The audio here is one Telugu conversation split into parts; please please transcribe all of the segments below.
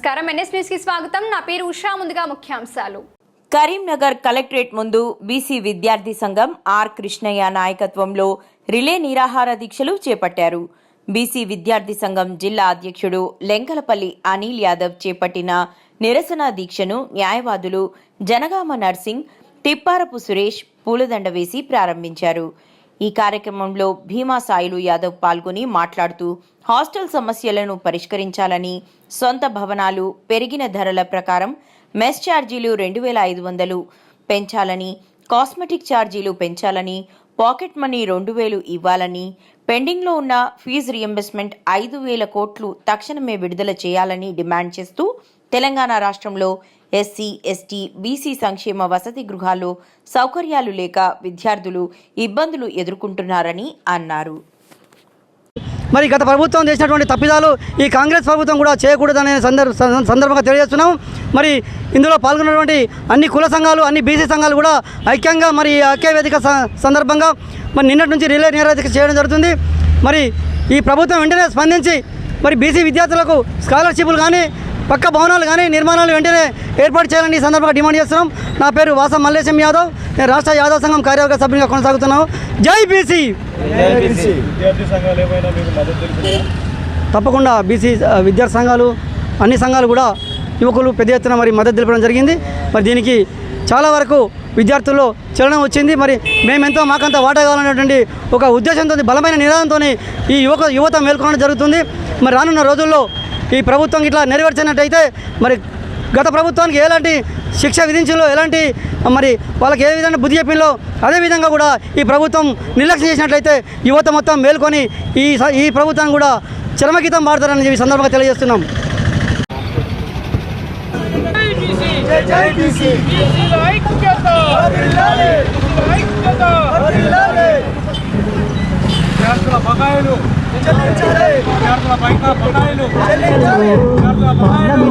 నమస్కారం. ఎన్ఎస్ న్యూస్కి స్వాగతం. నా పేరు ఉషా. ముందుగా ముఖ్యాంశాలు. కరీంనగర్ కలెక్టరేట్ ముందు బీసీ విద్యార్థి సంఘం ఆర్ కృష్ణయ్య నాయకత్వంలో రిలే నిరాహార దీక్షలు చేపట్టారు. బీసీ విద్యార్థి సంఘం జిల్లా అధ్యక్షుడు లెంకలపల్లి అనిల్ యాదవ్ చేపట్టిన నిరసన దీక్షను న్యాయవాదులు జనగామ నర్సింగ్ తిప్పారపు సురేష్ పూలదండ వేసి ప్రారంభించారు. ఈ కార్యక్రమంలో భీమా సాయిలు యాదవ్ పాల్గొని మాట్లాడుతూ హాస్టల్ సమస్యలను పరిష్కరించాలని సొంత భవనాలు పెరిగిన ధరల ప్రకారం మెస్ ఛార్జీలు రెండు వేల ఐదు వందలు పెంచాలని కాస్మెటిక్ ఛార్జీలు పెంచాలని పాకెట్ మనీ రెండు వేలు ఇవ్వాలని పెండింగ్లో ఉన్న ఫీజు రియంబర్స్మెంట్ ఐదు వేల కోట్లు తక్షణమే విడుదల చేయాలని డిమాండ్ చేస్తూ తెలంగాణ రాష్ట్రంలో ఎస్సీ ఎస్టీ బీసీ సంక్షేమ వసతి గృహాల్లో సౌకర్యాలు లేక విద్యార్థులు ఇబ్బందులు ఎదుర్కొంటున్నారని అన్నారు. మరి గత ప్రభుత్వం చేసినటువంటి తప్పిదాలు ఈ కాంగ్రెస్ ప్రభుత్వం కూడా చేయకూడదనే సందర్భ సందర్భంగా తెలియజేస్తున్నాం. మరి ఇందులో పాల్గొన్నటువంటి అన్ని కుల సంఘాలు అన్ని బీసీ సంఘాలు కూడా ఐక్యంగా మరి ఐక్య వేదిక స- సందర్భంగా మరి నిన్నటి నుంచి రిలే నిరాధిక చేయడం జరుగుతుంది. మరి ఈ ప్రభుత్వం వెంటనే స్పందించి మరి బీసీ విద్యార్థులకు స్కాలర్షిప్లు కానీ పక్క భవనాలు కానీ నిర్మాణాలు వెంటనే ఏర్పాటు చేయాలని ఈ సందర్భంగా డిమాండ్ చేస్తున్నాం. నా పేరు వాసం మల్లేశం యాదవ్. నేను రాష్ట్ర యాదవ్ సంఘం కార్యవర్గ సభ్యునిగా కొనసాగుతున్నాను. జై బీసీ! తప్పకుండా బీసీ విద్యార్థి సంఘాలు అన్ని సంఘాలు కూడా యువకులు పెద్ద ఎత్తున మరి మద్దతు తెలపడం జరిగింది. మరి దీనికి చాలా వరకు విద్యార్థుల్లో చలనం వచ్చింది. మరి మేమెంతో మాకంత వాటా కావాలనేటువంటి ఒక ఉద్దేశంతో బలమైన నినాదంతో ఈ యువక యువత మేల్కొనడం జరుగుతుంది. మరి రానున్న రోజుల్లో ఈ ప్రభుత్వం ఇట్లా నెరవేర్చినట్టయితే మరి గత ప్రభుత్వానికి ఎలాంటి శిక్ష విధించలో ఎలాంటి మరి వాళ్ళకి ఏ విధంగా బుద్ధి చెప్పిందో అదేవిధంగా కూడా ఈ ప్రభుత్వం నిర్లక్ష్యం చేసినట్లయితే యువత మొత్తం మేల్కొని ఈ స- ఈ ప్రభుత్వాన్ని కూడా చరమగీతం పాడతారని ఈ సందర్భంగా తెలియజేస్తున్నాం. బకాయిలు విద్యార్థుల బయట బకాయిలు విద్యార్థుల బకాయిలు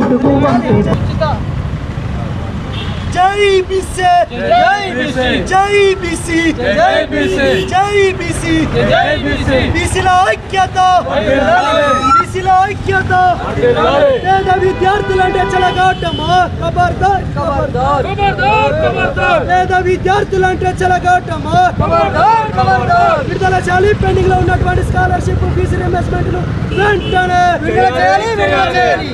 జై బీసీ జై బీసీ జై బీసీ జై బీసీ జై బీసీ. బీసీల ఐక్యత. బీసీల ఐక్యత. పేద విద్యార్థులంటే చెలగాటమా? ఖబర్దార్ ఖబర్దార్ పేద విద్యార్థులంటే చెలగాటమా? విడుదల చేయాలి. పెండింగ్లో ఉన్నటువంటి స్కాలర్షిప్ ఫీజు రియంబర్స్మెంట్ వెంటనే విడుదల చేయాలి.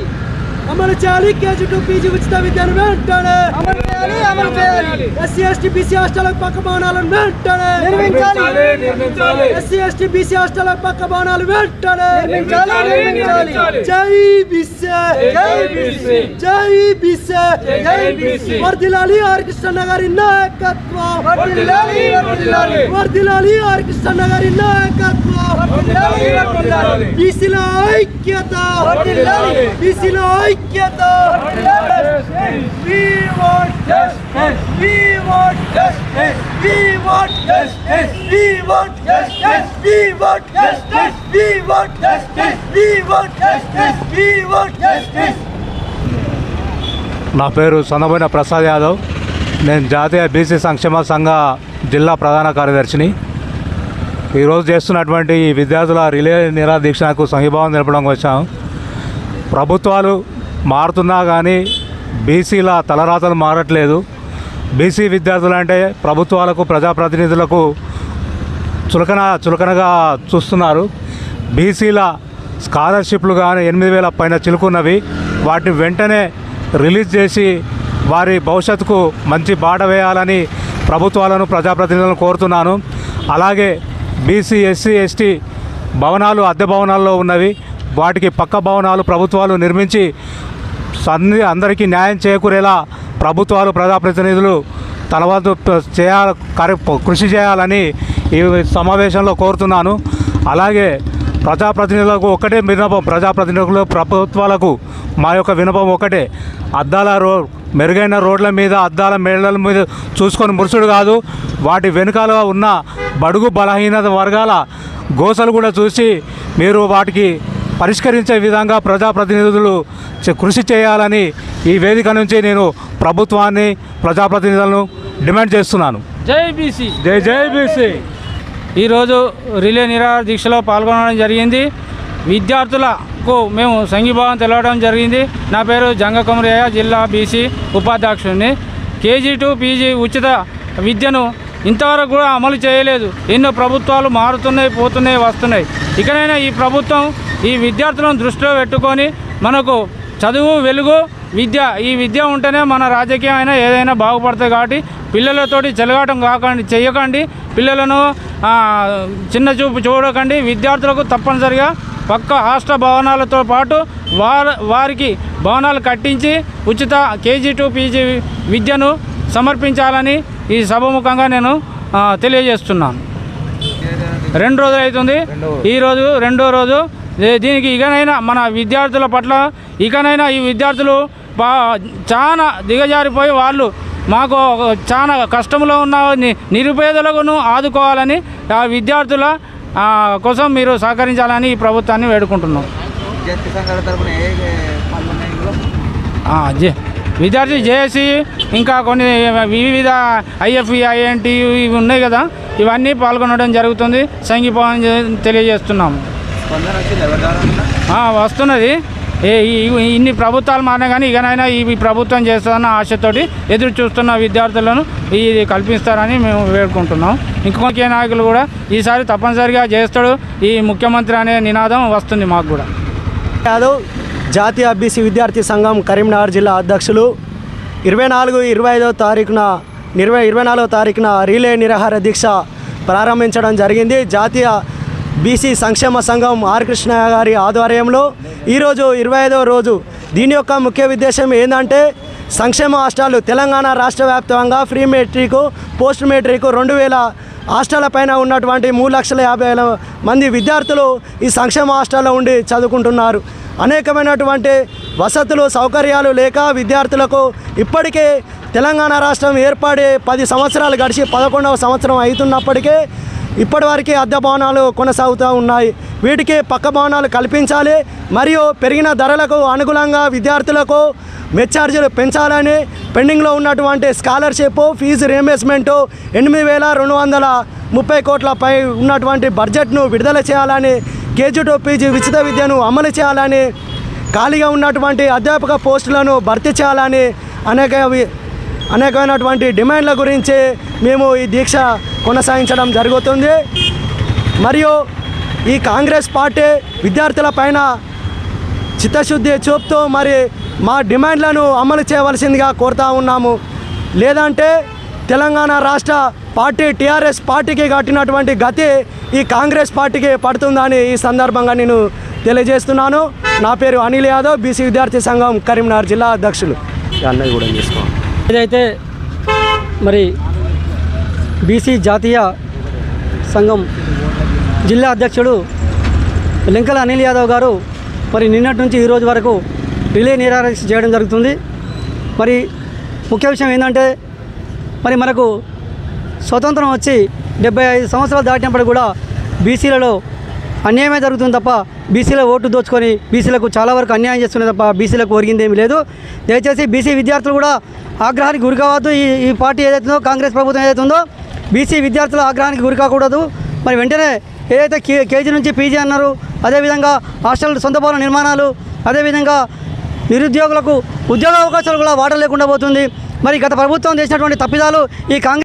అమలు చేయాలి కేజీ టు పీజీ ఉచిత విద్యను వెంటనే అమలు చేయాలి, అమలు చేయాలి. ఎస్సీ ఎస్టీ బీసీ హాస్టల్ పక్క భవనాలను వెంటనే నిర్మించాలి, నిర్మించాలి. ఎస్సీ ఎస్టీ బీసీ హాస్టల్ పక్క భవనాలు వెంటనే నిర్మించాలి, నిర్మించాలి. జై బీసీ జై బీసీ జై బీసీ జై బీసీ. వర్ధిల్లాలి ఆర్ కృష్ణ గారి నాయకత్వం వర్ధిల్లాలి, వర్ధిల్లాలి. వర్ధిల్లాలి ఆర్ కృష్ణ గారి నాయకత్వం వర్ధిల్లాలి, వర్ధిల్లాలి. బీసీల ఐక్యత వర్ధిల్లాలి. బీసీల ఐక్యత నా పేరు సొంతమైన ప్రసాద్ యాదవ్. నేను జాతీయ బీసీ సంక్షేమ సంఘ జిల్లా ప్రధాన కార్యదర్శిని. ఈరోజు చేస్తున్నటువంటి విద్యార్థుల రిలే నిరా దీక్షణకు సంఘీభావం నిలపడం వచ్చాము ప్రభుత్వాలు మారుతున్నా కానీ బీసీల తలరాతలు మారట్లేదు. బీసీ విద్యార్థులు అంటే ప్రభుత్వాలకు ప్రజాప్రతినిధులకు చులకన చులకనగా చూస్తున్నారు. బీసీల స్కాలర్షిప్లు కానీ ఎనిమిది వేల పైన చిలుకున్నవి. వాటిని వెంటనే రిలీజ్ చేసి వారి భవిష్యత్తుకు మంచి బాట వేయాలని ప్రభుత్వాలను ప్రజాప్రతినిధులను కోరుతున్నాను. అలాగే బీసీ ఎస్సీ ఎస్టీ భవనాలు అద్దె భవనాల్లో ఉన్నవి. వాటికి పక్క భవనాలు ప్రభుత్వాలు నిర్మించి అన్ని అందరికీ న్యాయం చేకూరేలా ప్రభుత్వాలు ప్రజాప్రతినిధులు తన వంతు చేయాల కార్య కృషి చేయాలని ఈ సమావేశంలో కోరుతున్నాను. అలాగే ప్రజాప్రతినిధులకు ఒకటే వినపం ప్రజాప్రతినిధులు ప్రభుత్వాలకు మా యొక్క వినపం ఒకటే. అద్దాల రో మెరుగైన రోడ్ల మీద అద్దాల మేడల మీద చూసుకొని మురుసుడు కాదు వాటి వెనుకాల ఉన్న బడుగు బలహీనత వర్గాల గోసలు కూడా చూసి మీరు వాటికి పరిష్కరించే విధంగా ప్రజాప్రతినిధులు కృషి చేయాలని ఈ వేదిక నుంచి నేను ప్రభుత్వాన్ని ప్రజాప్రతినిధులను డిమాండ్ చేస్తున్నాను. జై బీసీ. జై జై బీసీ. ఈరోజు రిలే నిరాహార దీక్షలో పాల్గొనడం జరిగింది. విద్యార్థుల కు మేము సంఘీభావం తెలవడం జరిగింది. నా పేరు జంగ కొమరయ్య జిల్లా బీసీ ఉపాధ్యక్షుడిని. కేజీ టు పీజీ ఉచిత విద్యను ఇంతవరకు కూడా అమలు చేయలేదు. ఎన్నో ప్రభుత్వాలు మారుతున్నాయి పోతున్నాయి వస్తున్నాయి. ఇకనైనా ఈ ప్రభుత్వం ఈ విద్యార్థులను దృష్టిలో పెట్టుకొని మనకు చదువు వెలుగు విద్య ఈ విద్య ఉంటేనే మన రాజకీయం అయినా ఏదైనా బాగుపడుతుంది కాబట్టి పిల్లలతోటి చెలగాటం కాకండి చేయకండి పిల్లలను చిన్న చూపు చూడకండి. విద్యార్థులకు తప్పనిసరిగా పక్క హాస్టల్ భవనాలతో పాటు వారి వారికి భవనాలు కట్టించి ఉచిత కేజీ టు పీజీ విద్యను సమర్పించాలని ఈ సభముఖంగా నేను తెలియజేస్తున్నాను. రెండు రోజులు. అవుతుంది ఈరోజు రెండో రోజు దీనికి ఇకనైనా మన విద్యార్థుల పట్ల ఇకనైనా ఈ విద్యార్థులు బా చాలా దిగజారిపోయి వాళ్ళు మాకు చాలా కష్టంలో ఉన్న నిరుపేదలకును ఆదుకోవాలని ఆ విద్యార్థుల కోసం మీరు సహకరించాలని ఈ ప్రభుత్వాన్ని వేడుకుంటున్నాం. విద్యార్థి జేఏసీ ఇంకా కొన్ని వివిధ ఐఎఫ్ఈ ఐఎన్టీ ఇవి ఉన్నాయి కదా ఇవన్నీ పాల్గొనడం జరుగుతుంది. సంఘీభావం తెలియజేస్తున్నాము వస్తున్నది. ఏ ఈ- ఇన్ని ప్రభుత్వాలు మారినా కానీ ఇకనైనా ఈ ప్రభుత్వం చేస్తుందన్న ఆశతోటి ఎదురు చూస్తున్న విద్యార్థులను ఇది కల్పిస్తారని మేము వేడుకుంటున్నాం. ఇంకొక నాయకులు కూడా ఈసారి తప్పనిసరిగా చేస్తాడు. ఈ ముఖ్యమంత్రి అనే నినాదం వస్తుంది మాకు కూడా. యాదవ్ జాతీయ బీసీ విద్యార్థి సంఘం కరీంనగర్ జిల్లా అధ్యక్షులు. ఇరవై నాలుగు ఇరవై ఐదో తారీఖున ఇరవై ఇరవై నాలుగో తారీఖున రీలే నిరాహార దీక్ష ప్రారంభించడం జరిగింది. జాతీయ బీసీ సంక్షేమ సంఘం ఆర్ గారి ఆధ్వర్యంలో ఈరోజు ఇరవై ఐదవ రోజు. దీని యొక్క ముఖ్య ఉద్దేశం ఏంటంటే సంక్షేమ హాస్టల్ తెలంగాణ రాష్ట్ర వ్యాప్తంగా ఫ్రీ మెట్రిక్ పోస్ట్ మెట్రిక్ రెండు వేల హాస్టళ్ళ పైన ఉన్నటువంటి మూడు లక్షల యాభై వేల మంది విద్యార్థులు ఈ సంక్షేమ హాస్టల్లో ఉండి చదువుకుంటున్నారు. అనేకమైనటువంటి వసతులు సౌకర్యాలు లేక విద్యార్థులకు ఇప్పటికే తెలంగాణ రాష్ట్రం ఏర్పడి పది సంవత్సరాలు గడిచి పదకొండవ సంవత్సరం అవుతున్నప్పటికీ ఇప్పటివరకు అద్దె భవనాలు కొనసాగుతూ ఉన్నాయి. వీటికి పక్క భవనాలు కల్పించాలి. మరియు పెరిగిన ధరలకు అనుగుణంగా విద్యార్థులకు మెచ్చార్జీలు పెంచాలని పెండింగ్లో ఉన్నటువంటి స్కాలర్షిప్ ఫీజు రియంబర్స్మెంట్ ఎనిమిది వేల రెండు వందల ముప్పై కోట్లపై ఉన్నటువంటి బడ్జెట్ను విడుదల చేయాలని కేజీ టు పీజీ ఉచిత విద్యను అమలు చేయాలని ఖాళీగా ఉన్నటువంటి అధ్యాపక పోస్టులను భర్తీ చేయాలని అనేక అనేకమైనటువంటి డిమాండ్ల గురించి మేము ఈ దీక్ష కొనసాగించడం జరుగుతుంది. మరియు ఈ కాంగ్రెస్ పార్టీ విద్యార్థుల పైన చిత్తశుద్ధి చూపుతూ మరి మా డిమాండ్లను అమలు చేయవలసిందిగా కోరుతా ఉన్నాము. లేదంటే తెలంగాణ రాష్ట్ర పార్టీ టీఆర్ఎస్ పార్టీకి కట్టినటువంటి గతి ఈ కాంగ్రెస్ పార్టీకి పడుతుందని ఈ సందర్భంగా నేను తెలియజేస్తున్నాను. నా పేరు అనిల్ యాదవ్ బీసీ విద్యార్థి సంఘం కరీంనగర్ జిల్లా అధ్యక్షులు. అన్నది కూడా తీసుకోండి ఏదైతే మరి బీసీ జాతీయ సంఘం జిల్లా అధ్యక్షుడు లింకల అనిల్ యాదవ్ గారు మరి నిన్నటి నుంచి ఈరోజు వరకు రిలే నిరాదీక్ష చేయడం జరుగుతుంది. మరి ముఖ్య విషయం ఏంటంటే మరి మనకు స్వతంత్రం వచ్చి డెబ్బై ఐదు సంవత్సరాలు దాటినప్పుడు కూడా బీసీలలో అన్యాయమే జరుగుతుంది తప్ప బీసీల ఓటు దోచుకొని బీసీలకు చాలా వరకు అన్యాయం చేస్తున్నది తప్ప బీసీలకు ఒరిగిందేమీ లేదు. దయచేసి బీసీ విద్యార్థులు కూడా ఆగ్రహానికి గురి కావద్దు ఈ ఈ పార్టీ ఏదైతుందో కాంగ్రెస్ ప్రభుత్వం ఏదైతుందో బీసీ విద్యార్థుల ఆగ్రహానికి గురి కాకూడదు మరి వెంటనే ఏదైతే కే కేజీ నుంచి పీజీ అన్నారు అదేవిధంగా హాస్టల్ సొంత భవన నిర్మాణాలు అదేవిధంగా నిరుద్యోగులకు ఉద్యోగ అవకాశాలు కూడా వాడలేకుండా పోతుంది. మరి గత ప్రభుత్వం చేసినటువంటి తప్పిదాలు ఈ కాంగ్రెస్